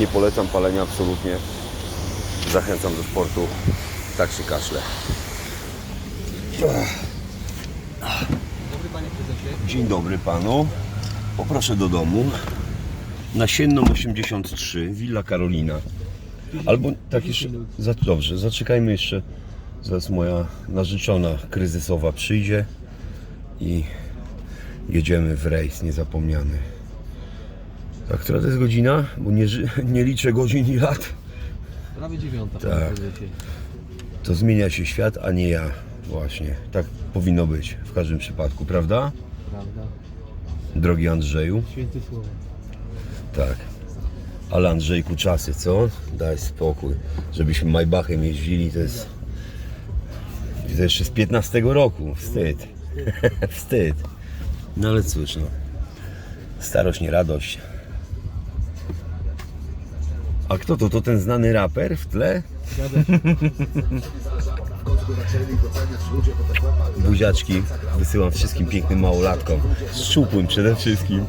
Nie polecam palenia absolutnie. Zachęcam do sportu. Tak się kaszle. Dobry panie prezesie. Dzień dobry panu. Poproszę do domu. Nasienną 83, Villa Karolina. Albo tak jeszcze. Za, dobrze, zaczekajmy jeszcze. Zaraz moja narzeczona kryzysowa przyjdzie i jedziemy w rejs niezapomniany. A która to jest godzina? Bo nie, nie liczę godzin i lat. Prawie dziewiąta Tak. To zmienia się świat, a nie ja. Właśnie. Tak powinno być w każdym przypadku, prawda? Prawda? Drogi Andrzeju. Święty słowo. Tak. Ale Andrzejku czasy, co? Daj spokój. Żebyśmy Maybachem jeździli, to jest... To jeszcze z 15 roku. Wstyd. Wstyd. No ale cóż, no. Starość, nie radość. A kto to? To ten znany raper w tle? Buziaczki wysyłam wszystkim pięknym małolatkom. Szczupłym przede wszystkim.